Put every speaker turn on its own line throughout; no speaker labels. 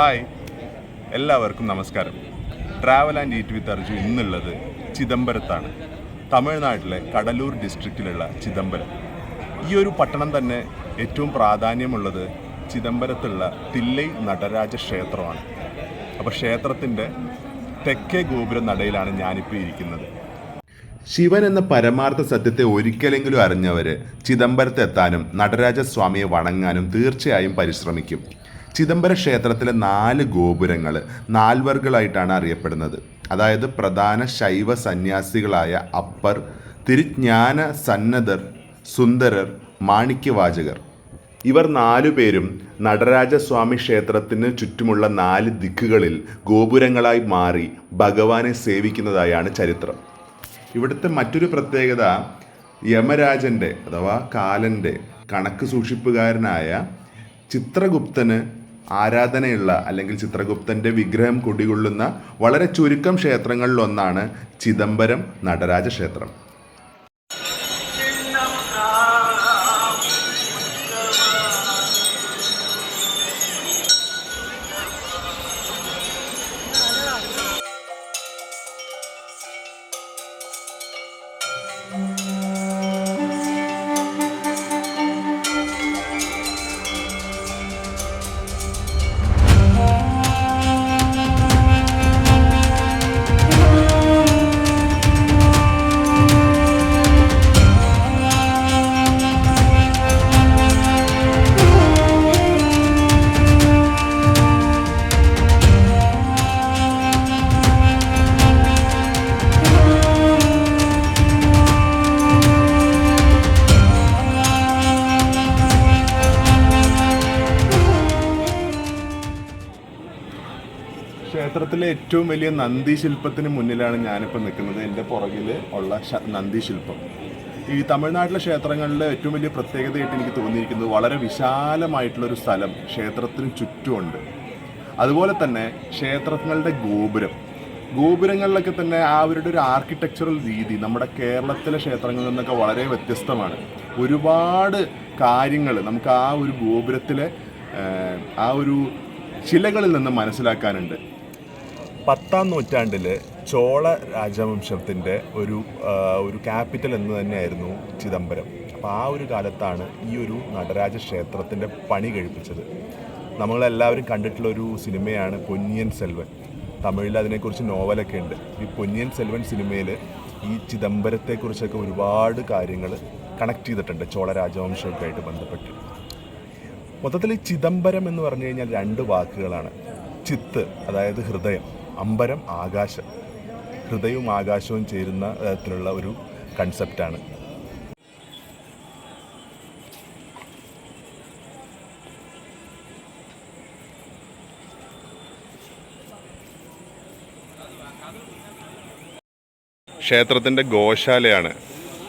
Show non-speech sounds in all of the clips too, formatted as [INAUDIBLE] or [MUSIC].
Hi. എല്ലാവർക്കും നമസ്കാരം. Travel and eat with Arju ഇന്നുള്ളത് ചിദംബരത്താണ്. തമിഴ്നാട്ടിലെ കടലൂർ ഡിസ്ട്രിക്റ്റിലുള്ള ചിദംബരം. ഈ ഒരു പട്ടണം തന്നെ ഏറ്റവും പ്രാധാന്യമുള്ളത് ചിദംബരത്തുള്ള തില്ലൈ നടരാജ ക്ഷേത്രമാണ്. അപ്പോൾ ക്ഷേത്രത്തിന്റെ തെക്കേ ഗോപുര നടയിലാണ് ഞാനിപ്പോൾ ഇരിക്കുന്നത്. ശിവൻ എന്ന പരമാർത്ഥ സത്യത്തെ ഒരിക്കലെങ്കിലും അറിഞ്ഞവർ ചിദംബരത്തെത്താനും നടരാജസ്വാമിയെ വണങ്ങാനും തീർച്ചയായും പരിശ്രമിക്കും. ചിദംബര ക്ഷേത്രത്തിലെ നാല് ഗോപുരങ്ങൾ നാൽവർകളായിട്ടാണ് അറിയപ്പെടുന്നത്. അതായത് പ്രധാന ശൈവ സന്യാസികളായ അപ്പർ തിരുജ്ഞാന സന്നദർ സുന്ദരർ മാണിക്യവാചകർ. ഇവർ നാലു പേരും നടരാജസ്വാമി ക്ഷേത്രത്തിന് ചുറ്റുമുള്ള നാല് ദിക്കുകളിൽ ഗോപുരങ്ങളായി മാറി ഭഗവാനെ സേവിക്കുന്നതായാണ് ചരിത്രം. ഇവിടുത്തെ മറ്റൊരു പ്രത്യേകത യമരാജന്റെ അഥവാ കാലന്റെ കണക്ക് സൂക്ഷിപ്പുകാരനായ ചിത്രഗുപ്തന് ആരാധനയുള്ള അല്ലെങ്കിൽ ചിത്രഗുപ്തന്റെ വിഗ്രഹം കുടികൊള്ളുന്ന വളരെ ചുരുക്കം ക്ഷേത്രങ്ങളിലൊന്നാണ് ചിദംബരം നടരാജ ക്ഷേത്രം ക്ഷേത്രത്തിലെ ഏറ്റവും വലിയ നന്ദി ശില്പത്തിന് മുന്നിലാണ് ഞാനിപ്പോൾ നിൽക്കുന്നത്. എന്റെ പുറകിൽ ഉള്ള നന്ദി ശില്പം. ഈ തമിഴ്നാട്ടിലെ ക്ഷേത്രങ്ങളിലെ ഏറ്റവും വലിയ പ്രത്യേകതയായിട്ട് എനിക്ക് തോന്നിയിരിക്കുന്നത് വളരെ വിശാലമായിട്ടുള്ളൊരു സ്ഥലം ക്ഷേത്രത്തിന് ചുറ്റുമുണ്ട്. അതുപോലെ തന്നെ ക്ഷേത്രങ്ങളുടെ ഗോപുരം. ഗോപുരങ്ങളിലൊക്കെ തന്നെ ആ അവരുടെ ഒരു ആർക്കിടെക്ചറൽ രീതി നമ്മുടെ കേരളത്തിലെ ക്ഷേത്രങ്ങളിൽ നിന്നൊക്കെ വളരെ വ്യത്യസ്തമാണ്. ഒരുപാട് കാര്യങ്ങൾ നമുക്ക് ആ ഒരു ഗോപുരത്തിലെ ആ ഒരു ശിലകളിൽ നിന്ന് മനസ്സിലാക്കാനുണ്ട്. പത്താം നൂറ്റാണ്ടിൽ ചോള രാജവംശത്തിന്റെ ഒരു ഒരു ക്യാപിറ്റൽ എന്ന് തന്നെയായിരുന്നു ചിദംബരം. അപ്പോൾ ആ ഒരു കാലത്താണ് ഈ ഒരു നടരാജ ക്ഷേത്രത്തിന്റെ പണി കഴിപ്പിച്ചത്. നമ്മളെല്ലാവരും കണ്ടിട്ടുള്ള ഒരു സിനിമയാണ് പൊന്നിയൻ സെൽവൻ. തമിഴിൽ അതിനെക്കുറിച്ച് നോവലൊക്കെ ഉണ്ട്. ഈ പൊന്നിയൻ സെൽവൻ സിനിമയിൽ ഈ ചിദംബരത്തെക്കുറിച്ചൊക്കെ ഒരുപാട് കാര്യങ്ങൾ കണക്ട് ചെയ്തിട്ടുണ്ട് ചോള രാജവംശമൊക്കെ ആയിട്ട് ബന്ധപ്പെട്ട്. മൊത്തത്തിൽ ചിദംബരം എന്ന് പറഞ്ഞു കഴിഞ്ഞാൽ രണ്ട് വാക്കുകളാണ്. ചിത്ത് അതായത് ഹൃദയം. അമ്പരം ആകാശം ഹൃദയവും ആകാശവും ചേരുന്ന തരത്തിലുള്ള ഒരു കൺസെപ്റ്റാണ് ക്ഷേത്രത്തിന്റെ ഗോശാലയാണ്.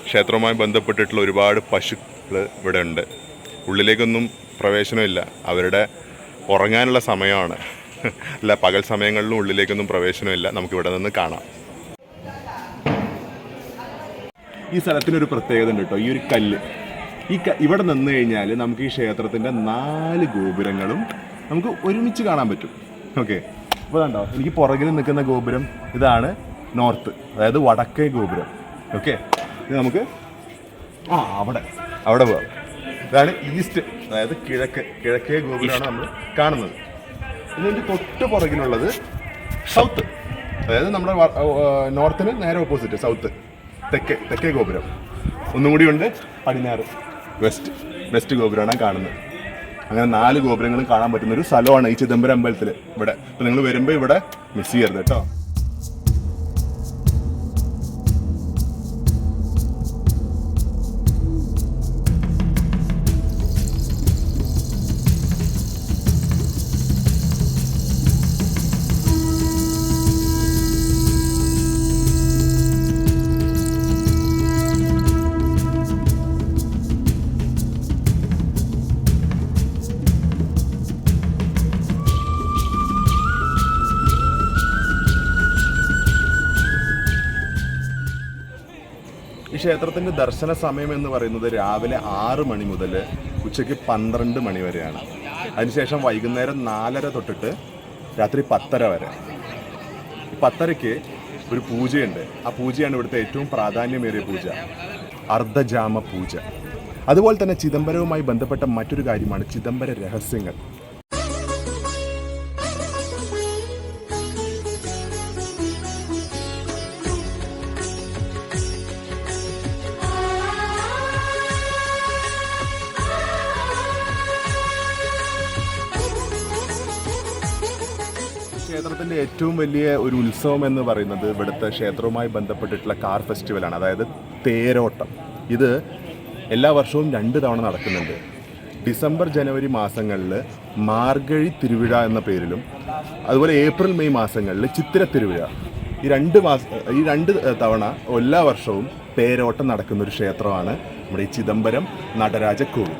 ക്ഷേത്രവുമായി ബന്ധപ്പെട്ടിട്ടുള്ള ഒരുപാട് പശുക്കൾ ഇവിടെ ഉണ്ട് ഉള്ളിലേക്കൊന്നും പ്രവേശനമില്ല. അവരുടെ ഉറങ്ങാനുള്ള സമയമാണ്. [LAUGHS] അല്ല പകൽ സമയങ്ങളിലും ഉള്ളിലേക്കൊന്നും പ്രവേശനമില്ല. നമുക്ക് ഇവിടെ നിന്ന് കാണാം. ഈ സ്ഥലത്തിനൊരു പ്രത്യേകത ഉണ്ട് കേട്ടോ ഈ ഒരു കല്ല്. ഈ ഇവിടെ നിന്ന് കഴിഞ്ഞാൽ നമുക്ക് ഈ ക്ഷേത്രത്തിന്റെ നാല് ഗോപുരങ്ങളും നമുക്ക് ഒരുമിച്ച് കാണാൻ പറ്റും. ഓക്കെ അപ്പോൾ കണ്ടോ എനിക്ക് പുറകിൽ നിൽക്കുന്ന ഗോപുരം ഇതാണ് നോർത്ത് അതായത് വടക്കേ ഗോപുരം. ഓക്കെ ഇത് നമുക്ക് ആ അവിടെ അവിടെ പോവാം. ഇതാണ് ഈസ്റ്റ് അതായത് കിഴക്ക് കിഴക്കേ ഗോപുരമാണ് നമ്മൾ കാണുന്നത്. ഇതിന്റെ തൊട്ട് പുറകിലുള്ളത് സൗത്ത് അതായത് നമ്മുടെ നോർത്തിന് നേരെ ഓപ്പോസിറ്റ് സൗത്ത് തെക്കേ തെക്കേ ഗോപുരം. ഒന്നും കൂടി ഉണ്ട് പടിഞ്ഞാറ്. വെസ്റ്റ് വെസ്റ്റ് ഗോപുരമാണ് കാണുന്നത്. അങ്ങനെ നാല് ഗോപുരങ്ങളും കാണാൻ പറ്റുന്ന ഒരു സ്ഥലമാണ് ഈ ചിദംബരം അമ്പലത്തിൽ ഇവിടെ. അപ്പോൾ നിങ്ങൾ വരുമ്പോൾ ഇവിടെ മിസ് ചെയ്യരുത് കേട്ടോ. ഈ ക്ഷേത്രത്തിന്റെ ദർശന സമയം എന്ന് പറയുന്നത് രാവിലെ ആറ് മണി മുതൽ ഉച്ചയ്ക്ക് പന്ത്രണ്ട് മണി വരെയാണ്. അതിനുശേഷം വൈകുന്നേരം നാലര തൊട്ടിട്ട് രാത്രി പത്തര വരെ. പത്തരയ്ക്ക് ഒരു പൂജയുണ്ട്. ആ പൂജയാണ് ഇവിടുത്തെ ഏറ്റവും പ്രാധാന്യമേറിയ പൂജ. അർദ്ധജാമ പൂജ. അതുപോലെ തന്നെ ചിദംബരവുമായി ബന്ധപ്പെട്ട മറ്റൊരു കാര്യമാണ് ചിദംബര രഹസ്യങ്ങൾ. ക്ഷേത്രത്തിന്റെ ഏറ്റവും വലിയ ഒരു ഉത്സവം എന്ന് പറയുന്നത് ഇവിടുത്തെ ക്ഷേത്രവുമായി ബന്ധപ്പെട്ടിട്ടുള്ള കാർ ഫെസ്റ്റിവലാണ്. അതായത് തേരോട്ടം. ഇത് എല്ലാ വർഷവും രണ്ട് തവണ നടക്കുന്നുണ്ട്. ഡിസംബർ ജനുവരി മാസങ്ങളിൽ മാർഗഴി തിരുവിഴ എന്ന പേരിലും അതുപോലെ ഏപ്രിൽ മെയ് മാസങ്ങളിൽ ചിത്തിര തിരുവിഴ. ഈ രണ്ട് മാസ ഈ രണ്ട് തവണ എല്ലാ വർഷവും തേരോട്ടം നടക്കുന്ന ഒരു ക്ഷേത്രമാണ് നമ്മുടെ ഈ ചിദംബരം നടരാജ കോവിൽ.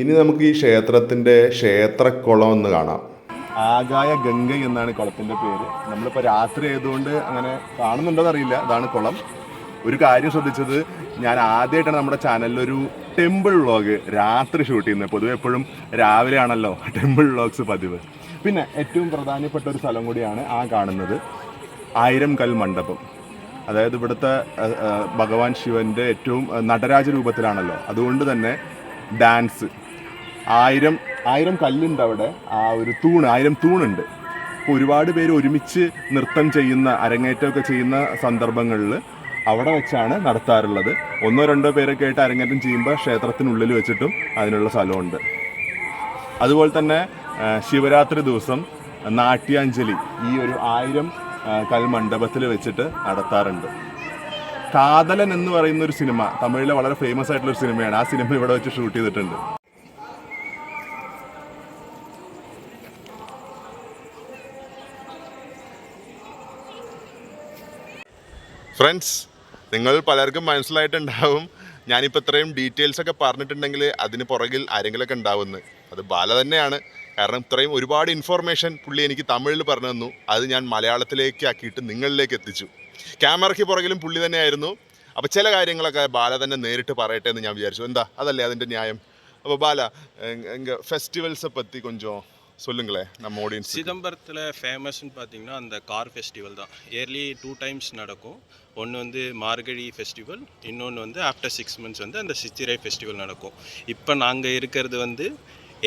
ഇനി നമുക്ക് ഈ ക്ഷേത്രത്തിന്റെ ക്ഷേത്രക്കുളം ഒന്ന് കാണാം. ആകായ ഗംഗ എന്നാണ് കുളത്തിന്റെ പേര്. നമ്മളിപ്പോൾ രാത്രി ആയതുകൊണ്ട് അങ്ങനെ കാണുന്നുണ്ടോന്ന് അറിയില്ല അതാണ് കുളം. ഒരു കാര്യം ശ്രദ്ധിച്ചത് ഞാൻ ആദ്യമായിട്ടാണ് നമ്മുടെ ചാനലിലൊരു ടെമ്പിൾ വ്ളോഗ് രാത്രി ഷൂട്ട് ചെയ്യുന്നത്. പൊതുവെ എപ്പോഴും രാവിലെ ആണല്ലോ ടെമ്പിൾ വ്ളോഗ്സ് പതിവ്. പിന്നെ ഏറ്റവും പ്രധാനപ്പെട്ട ഒരു സ്ഥലം കൂടിയാണ് ആ കാണുന്നത് ആയിരം കൽ മണ്ഡപം. അതായത് ഇവിടുത്തെ ഭഗവാൻ ശിവന്റെ ഏറ്റവും നടരാജ രൂപത്തിലാണല്ലോ. അതുകൊണ്ട് തന്നെ ഡാൻസ്. ആയിരം ആയിരം കല്ലുണ്ട് അവിടെ. ആ ഒരു തൂണ് ആയിരം തൂണുണ്ട്. അപ്പോൾ ഒരുപാട് പേര് ഒരുമിച്ച് നൃത്തം ചെയ്യുന്ന അരങ്ങേറ്റമൊക്കെ ചെയ്യുന്ന സന്ദർഭങ്ങളിൽ അവിടെ വെച്ചാണ് നടത്താറുള്ളത്. ഒന്നോ രണ്ടോ പേരൊക്കെ ആയിട്ട് അരങ്ങേറ്റം ചെയ്യുമ്പോൾ ക്ഷേത്രത്തിനുള്ളിൽ വെച്ചിട്ടും അതിനുള്ള സ്ഥലമുണ്ട്. അതുപോലെ തന്നെ ശിവരാത്രി ദിവസം നാട്യാഞ്ജലി ഈ ഒരു ആയിരം കൽമണ്ഡപത്തിൽ വെച്ചിട്ട് നടത്താറുണ്ട്. കാതലൻ എന്ന് പറയുന്ന ഒരു സിനിമ തമിഴിലെ വളരെ ഫേമസ് ആയിട്ടുള്ള ഒരു സിനിമയാണ്. ആ സിനിമ ഇവിടെ വെച്ച് ഷൂട്ട് ചെയ്തിട്ടുണ്ട്. ഫ്രണ്ട്സ് നിങ്ങൾ പലർക്കും മനസ്സിലായിട്ടുണ്ടാവും ഞാനിപ്പോൾ ഇത്രയും ഡീറ്റെയിൽസ് ഒക്കെ പറഞ്ഞിട്ടുണ്ടെങ്കിൽ അതിന് പുറകിൽ ആരെങ്കിലുമൊക്കെ ഉണ്ടാവുമെന്ന്. അത് ബാല തന്നെയാണ്. കാരണം ഇത്രയും ഒരുപാട് ഇൻഫോർമേഷൻ പുള്ളി എനിക്ക് തമിഴിൽ പറഞ്ഞു തന്നു. അത് ഞാൻ മലയാളത്തിലേക്ക് ആക്കിയിട്ട് നിങ്ങളിലേക്ക് എത്തിച്ചു. ക്യാമറയ്ക്ക് പുറകിലും പുള്ളി തന്നെയായിരുന്നു. അപ്പോൾ ചില കാര്യങ്ങളൊക്കെ ബാല തന്നെ നേരിട്ട് പറയട്ടെ എന്ന് ഞാൻ വിചാരിച്ചു. എന്താ? അതല്ലേ അതിന്റെ ന്യായം? അപ്പോൾ ബാല ഫെസ്റ്റിവൽസ് ഫെസ്റ്റിവൽസെ പറ്റി കൊഞ്ചോ? சொல்லுங்களேன் நம்ம ஆடியன்ஸ்
சிதம்பரத்தில் ஃபேமஸ்ன்னு பார்த்தீங்கன்னா அந்த கார் ஃபெஸ்டிவல் தான். இயர்லி டூ டைம்ஸ் நடக்கும். ஒன்று வந்து மார்கழி ஃபெஸ்டிவல் இன்னொன்று வந்து ஆஃப்டர் சிக்ஸ் மந்த்ஸ் வந்து அந்த சித்திரை ஃபெஸ்டிவல் நடக்கும். இப்போ நாங்கள் இருக்கிறது வந்து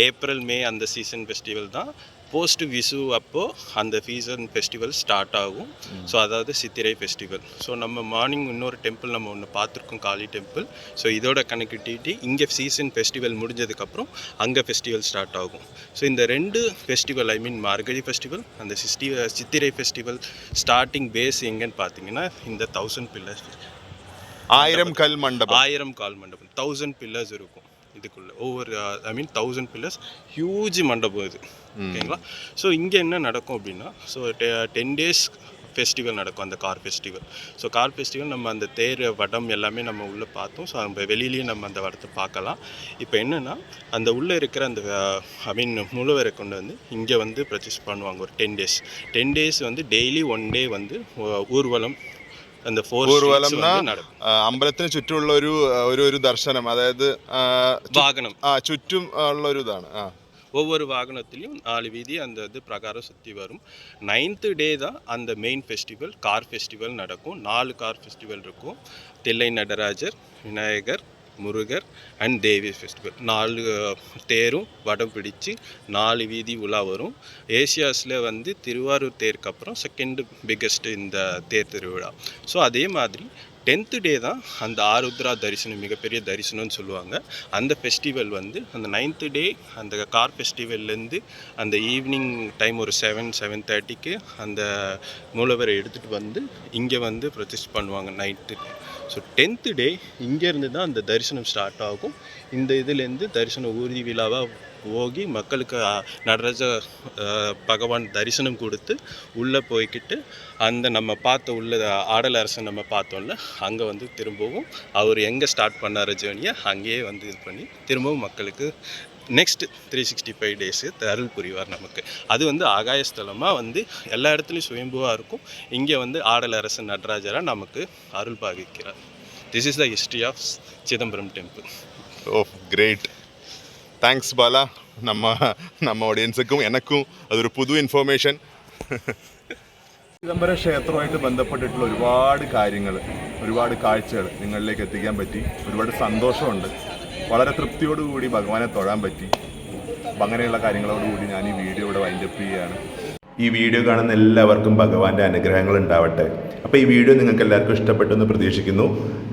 ஏப்ரல் மே அந்த சீசன் ஃபெஸ்டிவல் தான். போஸ்ட் விசு அப்போது அந்த சீசன் ஃபெஸ்டிவல் ஸ்டார்ட் ஆகும். ஸோ அதாவது சித்திரை ஃபெஸ்டிவல் ஸோ நம்ம மார்னிங் இன்னொரு டெம்பிள் நம்ம ஒன்று பார்த்துருக்கோம் காளி டெம்பிள் ஸோ இதோட கனெக்டிவிட்டி இங்கே சீசன் ஃபெஸ்டிவல் முடிஞ்சதுக்கப்புறம் அங்கே ஃபெஸ்டிவல் ஸ்டார்ட் ஆகும். ஸோ இந்த ரெண்டு festival I mean Margazhi festival அந்த சிஸ்டி சித்திரை ஃபெஸ்டிவல் ஸ்டார்டிங் பேஸ் எங்கன்னு பார்த்தீங்கன்னா இந்த தௌசண்ட் பில்லர்ஸ்
ஆயிரம் கல் மண்டபம்.
ஆயிரம் கால் மண்டபம். தௌசண்ட் பில்லர்ஸ் இருக்கும். இதுக்குள்ள. ஒவ்வொரு I mean thousand pillars huge mandapam இது. ஓகேங்களா? ஸோ இங்கே என்ன நடக்கும் அப்படின்னா ஸோ டென் டேஸ் ஃபெஸ்டிவல் நடக்கும் அந்த car festival so car festival நம்ம அந்த தேர் வடம் எல்லாமே நம்ம உள்ளே பார்த்தோம். ஸோ நம்ம வெளியிலேயே நம்ம அந்த வடத்தை பார்க்கலாம். இப்போ என்னென்னா அந்த உள்ளே இருக்கிற அந்த ஐ மீன் முழுவரை கொண்டு வந்து இங்கே வந்து ப்ரச்சேஸ் பண்ணுவாங்க ஒரு டென் டேஸ் டென் டேஸ் வந்து டெய்லி ஒன் டே வந்து ஊர்வலம் அந்த ஃபோர்
ഊർവലംന
நடக்கும்
അമ്പലത്തിന് ചുറ്റുമുള്ള ഒരു ഒരു ഒരു ദർശനം അതായത് ആ, ചു-
வாகனம்
ആ ചുറ്റും ഉള്ള ഒരു ഇതാണ് ആ
ஒவ்வொரு வாகனத்துலேயும் நாலு வீதி அந்த இது பிரகாரம் சுற்றி வரும் நைன்த்து டே தான் அந்த மெயின் ஃபெஸ்டிவல் கார் ஃபெஸ்டிவல் நடக்கும் நாலு கார் ஃபெஸ்டிவல் இருக்கும் தில்லை நடராஜர் விநாயகர் முருகர் அண்ட் தேவி ஃபெஸ்டிவல் நாலு தேரும் வடம் பிடிச்சு நாலு வீதி உலா வரும். ஏசியாஸில் வந்து திருவாரூர் தேருக்கு அப்புறம் செகண்ட் பிக்கஸ்ட் இந்த தேர் திருவிழா. ஸோ அதே மாதிரி டென்த்து டே தான் அந்த ஆருத்ரா தரிசனம் மிகப்பெரிய தரிசனம்னு சொல்லுவாங்க. அந்த ஃபெஸ்டிவல் வந்து அந்த நைன்த்து டே அந்த கார் ஃபெஸ்டிவல்லேருந்து அந்த ஈவினிங் டைம் ஒரு செவன் செவன் தேர்ட்டிக்கு அந்த மூலவரை எடுத்துகிட்டு வந்து இங்கே வந்து ப்ரொஜெக்ட் பண்ணுவாங்க நைட்டு ஸோ டென்த்து டே இங்கேருந்து தான் அந்த தரிசனம் ஸ்டார்ட் ஆகும். இந்த இதுலேருந்து தரிசனம் ஊர்தி விழாவாக போகி மக்களுக்கு நடராஜ பகவான் தரிசனம் கொடுத்து உள்ளே போய்க்கிட்டு அந்த நம்ம பார்த்த உள்ள ஆடல் அரசன் நம்ம பார்த்தோம்ல அங்கே வந்து திரும்பவும் அவர் எங்கே ஸ்டார்ட் பண்ணார் ஜேர்னியை அங்கேயே வந்து இது பண்ணி திரும்பவும் மக்களுக்கு next three sixty five days அருள் புரிவார் நமக்கு அது வந்து ஆகாயஸ்தலமாக வந்து எல்லா இடத்துலையும் சுயம்புவாக இருக்கும் இங்கே வந்து ஆடல் அரசன் நடராஜராக நமக்கு அருள் பாவிக்கிறார் this is the history of Chidambaram temple
oh great thanks Bala നമ്മ നമ്മ ഓഡിയൻസുക്കും എനക്കും അതൊരു പുതു ഇൻഫോർമേഷൻ ചിദംബര ക്ഷേത്രവുമായിട്ട് ബന്ധപ്പെട്ടിട്ടുള്ള ഒരുപാട് കാര്യങ്ങൾ ഒരുപാട് കാഴ്ചകൾ നിങ്ങളിലേക്ക് എത്തിക്കാൻ പറ്റി ഒരുപാട് സന്തോഷമുണ്ട് വളരെ തൃപ്തിയോടുകൂടി ഭഗവാനെ തൊഴാൻ പറ്റി. അപ്പം അങ്ങനെയുള്ള കാര്യങ്ങളോടുകൂടി ഞാൻ ഈ വീഡിയോ ഇവിടെ വൈൻഡപ്പ് ചെയ്യുകയാണ്. ഈ വീഡിയോ കാണുന്ന എല്ലാവർക്കും ഭഗവാന്റെ അനുഗ്രഹങ്ങൾ ഉണ്ടാവട്ടെ. അപ്പോൾ ഈ വീഡിയോ നിങ്ങൾക്ക് എല്ലാവർക്കും ഇഷ്ടപ്പെട്ടു എന്ന് പ്രതീക്ഷിക്കുന്നു.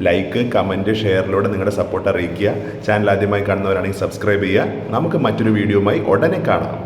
ലൈക്ക് കമന്റ് ഷെയറിലൂടെ നിങ്ങളുടെ സപ്പോർട്ട് അറിയിക്കുക. ചാനൽ ആദ്യമായി കാണുന്നവരാണെങ്കിൽ സബ്സ്ക്രൈബ് ചെയ്യുക. നമുക്ക് മറ്റൊരു വീഡിയോയുമായി ഉടനെ കാണാം.